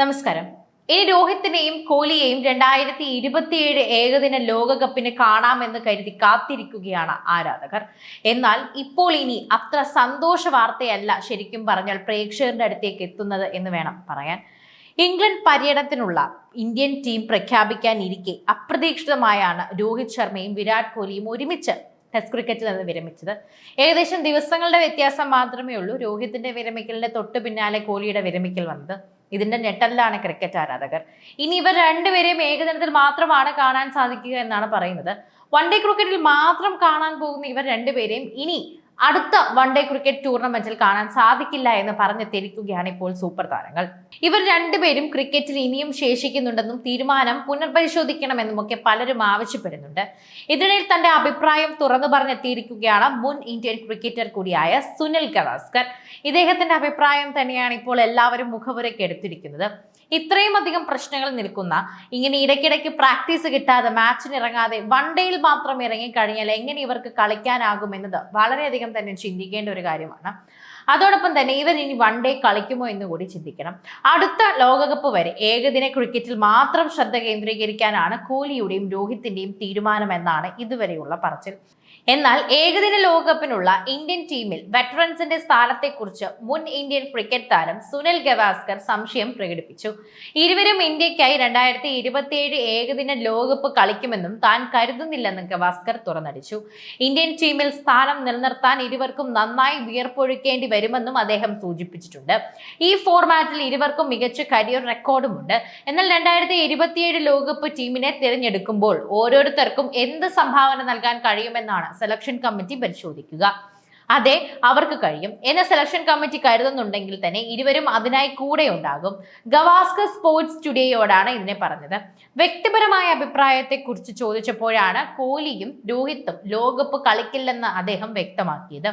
നമസ്കാരം. ഇനി രോഹിത്തിനെയും കോഹ്ലിയെയും രണ്ടായിരത്തി ഇരുപത്തിയേഴ് ഏകദിന ലോകകപ്പിന് കാണാമെന്ന് കരുതി കാത്തിരിക്കുകയാണ് ആരാധകർ. എന്നാൽ ഇപ്പോൾ ഇനി അത്ര സന്തോഷ വാർത്തയല്ല ശരിക്കും പറഞ്ഞാൽ പ്രേക്ഷകരുടെ അടുത്തേക്ക് എത്തുന്നത് എന്ന് വേണം പറയാൻ. ഇംഗ്ലണ്ട് പര്യടനത്തിനുള്ള ഇന്ത്യൻ ടീം പ്രഖ്യാപിക്കാനിരിക്കെ അപ്രതീക്ഷിതമായാണ് രോഹിത് ശർമ്മയും വിരാട് കോഹ്ലിയും ഒരുമിച്ച് ടെസ്റ്റ് ക്രിക്കറ്റിൽ നിന്ന് വിരമിച്ചത്. ഏകദേശം ദിവസങ്ങളുടെ വ്യത്യാസം മാത്രമേ ഉള്ളൂ. രോഹിത്തിന്റെ വിരമിക്കലിന്റെ തൊട്ട് പിന്നാലെ കോഹ്ലിയുടെ വിരമിക്കൽ വന്നത്. ഇതിന്റെ ഞെട്ടലിലാണ് ക്രിക്കറ്റ് ആരാധകർ. ഇനി ഇവർ രണ്ടുപേരെയും ഏകദിനത്തിൽ മാത്രമാണ് കാണാൻ സാധിക്കുക എന്നാണ് പറയുന്നത്. വൺ ഡേ ക്രിക്കറ്റിൽ മാത്രം കാണാൻ പോകുന്ന ഇവർ രണ്ടുപേരെയും ഇനി അടുത്ത വൺ ഡേ ക്രിക്കറ്റ് ടൂർണമെന്റിൽ കാണാൻ സാധിക്കില്ല എന്ന് പറഞ്ഞ് തിരിക്കുകയാണ് ഇപ്പോൾ സൂപ്പർ താരങ്ങൾ. ഇവർ രണ്ടുപേരും ക്രിക്കറ്റിൽ ഇനിയും ശേഷിക്കുന്നുണ്ടെന്നും തീരുമാനം പുനർപരിശോധിക്കണമെന്നും ഒക്കെ പലരും ആവശ്യപ്പെടുന്നുണ്ട്. ഇതിനിടയിൽ തന്റെ അഭിപ്രായം തുറന്നു പറഞ്ഞെത്തിയിരിക്കുകയാണ് മുൻ ഇന്ത്യൻ ക്രിക്കറ്റർ കൂടിയായ സുനിൽ ഗവാസ്കർ. ഇദ്ദേഹത്തിന്റെ അഭിപ്രായം തന്നെയാണ് ഇപ്പോൾ എല്ലാവരും മുഖവുരയ്ക്ക് എടുത്തിരിക്കുന്നത്. ഇത്രയും അധികം പ്രശ്നങ്ങൾ നിൽക്കുന്ന ഇങ്ങനെ ഇടയ്ക്കിടയ്ക്ക് പ്രാക്ടീസ് കിട്ടാതെ മാച്ചിന് ഇറങ്ങാതെ വൺ ഡേയിൽ മാത്രം ഇറങ്ങി കഴിഞ്ഞാൽ എങ്ങനെ ഇവർക്ക് കളിക്കാനാകുമെന്നത് വളരെയധികം തന്നെ ചിന്തിക്കേണ്ട ഒരു കാര്യമാണ്. അതോടൊപ്പം തന്നെ ഇവർ ഇനി വൺ ഡേ കളിക്കുമോ എന്ന് കൂടി ചിന്തിക്കണം. അടുത്ത ലോകകപ്പ് വരെ ഏകദിന ക്രിക്കറ്റിൽ മാത്രം ശ്രദ്ധ കേന്ദ്രീകരിക്കാനാണ് കോഹ്ലിയുടെയും രോഹിത്തിന്റെയും തീരുമാനമെന്നാണ് ഇതുവരെയുള്ള പറച്ചിൽ. എന്നാൽ ഏകദിന ലോകകപ്പിനുള്ള ഇന്ത്യൻ ടീമിൽ വെറ്ററൻസിന്റെ സ്ഥാനത്തെക്കുറിച്ച് മുൻ ഇന്ത്യൻ ക്രിക്കറ്റ് താരം സുനിൽ ഗവാസ്കർ സംശയം പ്രകടിപ്പിച്ചു. ഇരുവരും ഇന്ത്യക്കായി രണ്ടായിരത്തി ഇരുപത്തിയേഴ് ഏകദിന ലോകകപ്പ് കളിക്കുമെന്നും താൻ കരുതുന്നില്ലെന്നും ഗവാസ്കർ തുറന്നടിച്ചു. ഇന്ത്യൻ ടീമിൽ സ്ഥാനം നിലനിർത്താൻ ഇരുവർക്കും നന്നായി വിയർപ്പൊഴുക്കേണ്ടി വരുമെന്നും അദ്ദേഹം സൂചിപ്പിച്ചിട്ടുണ്ട്. ഈ ഫോർമാറ്റിൽ ഇരുവർക്കും മികച്ച കരിയർ റെക്കോർഡുമുണ്ട് എന്നാൽ രണ്ടായിരത്തി ഇരുപത്തിയേഴ് ലോകകപ്പ് ടീമിനെ തിരഞ്ഞെടുക്കുമ്പോൾ ഓരോരുത്തർക്കും എന്ത് സംഭാവന നൽകാൻ കഴിയുമെന്നാണ് സെലക്ഷൻ കമ്മിറ്റി പരിശോധിക്കുക. അതെ അവർക്ക് കഴിയും. എന്ന സെലക്ഷൻ കമ്മിറ്റി കരുതുന്നുണ്ടെങ്കിൽ തന്നെ ഇരുവരും അതിനായി കൂടെ ഉണ്ടാകും. ഗവാസ്കർ സ്പോർട്സ് സ്റ്റുഡിയോയോടാണ് ഇതിനെ പറഞ്ഞത്. വ്യക്തിപരമായ അഭിപ്രായത്തെക്കുറിച്ച് ചോദിച്ചപ്പോഴാണ് കോഹ്ലിയും രോഹിത്തും ലോകകപ്പ് കളിക്കില്ലെന്ന് അദ്ദേഹം വ്യക്തമാക്കിയത്.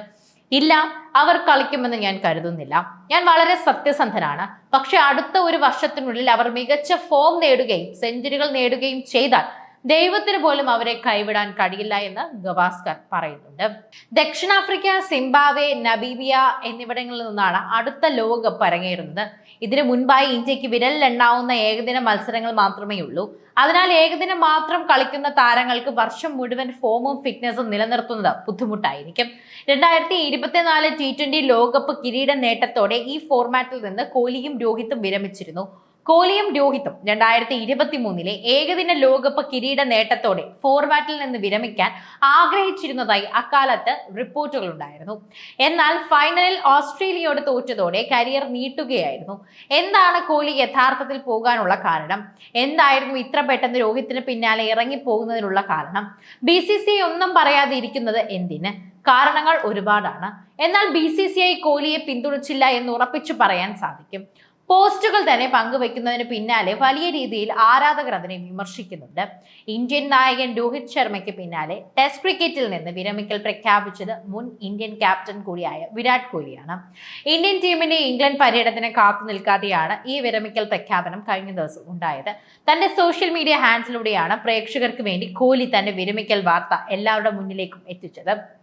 ഇല്ല അവർ കളിക്കുമെന്ന് ഞാൻ കരുതുന്നില്ല. ഞാൻ വളരെ സത്യസന്ധനാണ്. പക്ഷെ അടുത്ത ഒരു വർഷത്തിനുള്ളിൽ അവർ മികച്ച ഫോം നേടുകയും സെഞ്ചുറികൾ നേടുകയും ചെയ്താൽ ദൈവത്തിന് പോലും അവരെ കൈവിടാൻ കഴിയില്ല എന്ന് ഗവാസ്കർ പറയുന്നുണ്ട്. ദക്ഷിണാഫ്രിക്ക സിംബാവെ നബീബിയ എന്നിവിടങ്ങളിൽ നിന്നാണ് അടുത്ത ലോകകപ്പ് അരങ്ങേറുന്നത്. ഇതിനു മുൻപായി ഇന്ത്യയ്ക്ക് വിരലിലെണ്ണാവുന്ന ഏകദിന മത്സരങ്ങൾ മാത്രമേ ഉള്ളൂ. അതിനാൽ ഏകദിനം മാത്രം കളിക്കുന്ന താരങ്ങൾക്ക് വർഷം മുഴുവൻ ഫോമും ഫിറ്റ്നസും നിലനിർത്തുന്നത് ബുദ്ധിമുട്ടായിരിക്കും. രണ്ടായിരത്തി ഇരുപത്തിനാല് ടി ട്വന്റി ലോകകപ്പ് കിരീട നേട്ടത്തോടെ ഈ ഫോർമാറ്റിൽ നിന്ന് കോഹ്ലിയും രോഹിത്തും വിരമിച്ചിരുന്നു. കോഹ്ലിയും രോഹിത്തും രണ്ടായിരത്തി ഇരുപത്തി മൂന്നിലെ ഏകദിന ലോകകപ്പ് കിരീട നേട്ടത്തോടെ ഫോർമാറ്റിൽ നിന്ന് വിരമിക്കാൻ ആഗ്രഹിച്ചിരുന്നതായി അക്കാലത്ത് റിപ്പോർട്ടുകൾ ഉണ്ടായിരുന്നു എന്നാൽ ഫൈനലിൽ ഓസ്ട്രേലിയയോട് തോറ്റതോടെ കരിയർ നീട്ടുകയായിരുന്നു. എന്താണ് കോഹ്ലി യഥാർത്ഥത്തിൽ പോകാനുള്ള കാരണം? എന്തായിരുന്നു ഇത്ര പെട്ടെന്ന് രോഹിത്തിന് പിന്നാലെ ഇറങ്ങിപ്പോകുന്നതിനുള്ള കാരണം? ബി സി സി ഒന്നും പറയാതെ ഇരിക്കുന്നത് എന്തിന്? കാരണങ്ങൾ ഒരുപാടാണ്. എന്നാൽ ബി സി സി ഐ കോഹ്ലിയെ പിന്തുണച്ചില്ല എന്ന് ഉറപ്പിച്ചു പറയാൻ സാധിക്കും. പോസ്റ്റുകൾ തന്നെ പങ്കുവെക്കുന്നതിന് പിന്നാലെ വലിയ രീതിയിൽ ആരാധകർ അതിനെ വിമർശിക്കുന്നുണ്ട്. ഇന്ത്യൻ നായകൻ രോഹിത് ശർമ്മയ്ക്ക് പിന്നാലെ ടെസ്റ്റ് ക്രിക്കറ്റിൽ നിന്ന് വിരമിക്കൽ പ്രഖ്യാപിച്ചത് മുൻ ഇന്ത്യൻ ക്യാപ്റ്റൻ കൂടിയായ വിരാട് കോഹ്ലിയാണ്. ഇന്ത്യൻ ടീമിന്റെ ഇംഗ്ലണ്ട് പര്യടനത്തിന് കാത്തു നിൽക്കാതെയാണ് ഈ വിരമിക്കൽ പ്രഖ്യാപനം കഴിഞ്ഞ ദിവസം ഉണ്ടായത്. തന്റെ സോഷ്യൽ മീഡിയ ഹാൻഡിലൂടെയാണ് പ്രേക്ഷകർക്ക് വേണ്ടി കോഹ്ലി തന്റെ വിരമിക്കൽ വാർത്ത എല്ലാവരുടെ മുന്നിലേക്കും എത്തിച്ചത്.